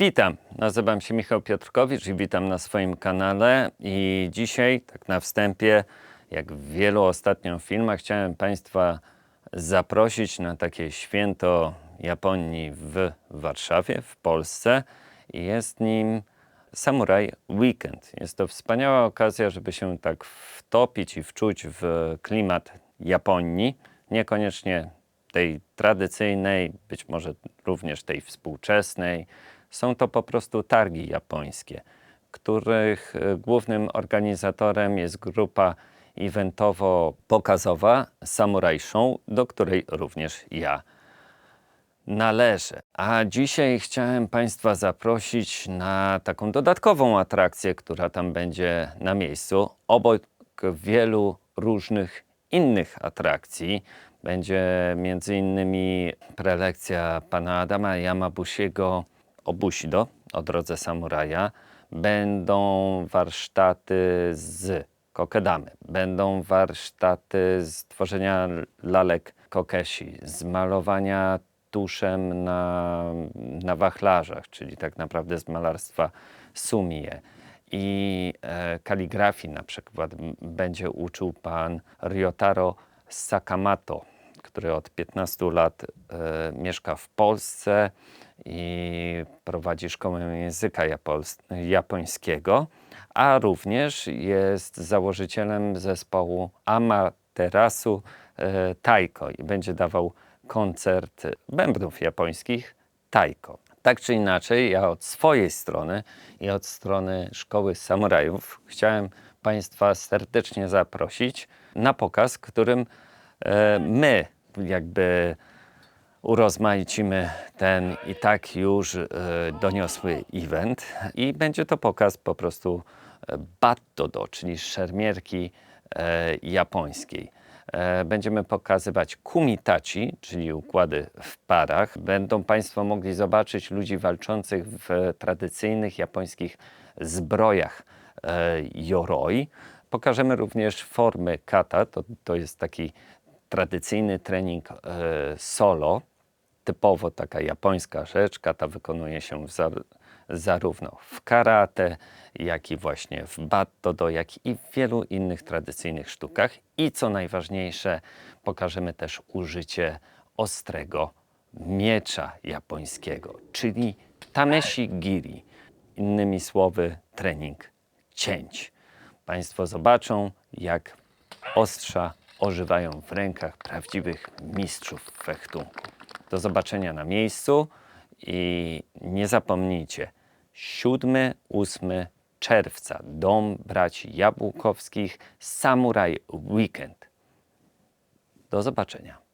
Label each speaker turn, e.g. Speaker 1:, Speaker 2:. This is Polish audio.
Speaker 1: Witam, nazywam się Michał Piotrkowicz i witam na swoim kanale. I dzisiaj, tak na wstępie, jak w wielu ostatnio filmach, chciałem Państwa zaprosić na takie święto Japonii w Warszawie, w Polsce. I Jest nim Samurai Weekend. Jest to wspaniała okazja, żeby się tak wtopić i wczuć w klimat Japonii. Niekoniecznie tej tradycyjnej, być może również tej współczesnej. Są to po prostu targi japońskie, których e, głównym organizatorem jest grupa eventowo-pokazowa Samurai Show, do której również ja należę. A dzisiaj chciałem Państwa zaprosić na taką dodatkową atrakcję, która tam będzie na miejscu. Obok wielu różnych innych atrakcji będzie między innymi prelekcja pana Adama Yamabusiego o Bushido, o drodze samuraja. Będą warsztaty z kokedamy, będą warsztaty z tworzenia lalek kokeshi, z malowania tuszem na, na wachlarzach, czyli tak naprawdę z malarstwa sumie. I e, kaligrafii na przykład będzie uczył pan Ryotaro Sakamoto, który od 15 lat e, mieszka w Polsce i prowadzi szkołę języka japońskiego, a również jest założycielem zespołu Amaterasu e, Taiko i będzie dawał koncert bębnów japońskich Taiko. Tak czy inaczej, ja od swojej strony i od strony Szkoły Samurajów chciałem Państwa serdecznie zaprosić na pokaz, którym e, my jakby urozmaicimy ten i tak już e, doniosły event i będzie to pokaz po prostu e, battodo, czyli szermierki e, japońskiej. Będziemy pokazywać kumitachi, czyli układy w parach. Będą Państwo mogli zobaczyć ludzi walczących w tradycyjnych japońskich zbrojach yoroi. Pokażemy również formy kata, to, to jest taki tradycyjny trening solo, typowo taka japońska rzecz. Kata wykonuje się za, zarówno w karate, jak i właśnie w battodo, jak i w wielu innych tradycyjnych sztukach. I co najważniejsze, pokażemy też użycie ostrego miecza japońskiego, czyli tameshi giri. Innymi słowy, trening cięć. Państwo zobaczą, jak ostrza ożywają w rękach prawdziwych mistrzów fechtunku. Do zobaczenia na miejscu i nie zapomnijcie, 7-8 czerwca Dom Braci Jabłkowskich Samuraj Weekend. Do zobaczenia.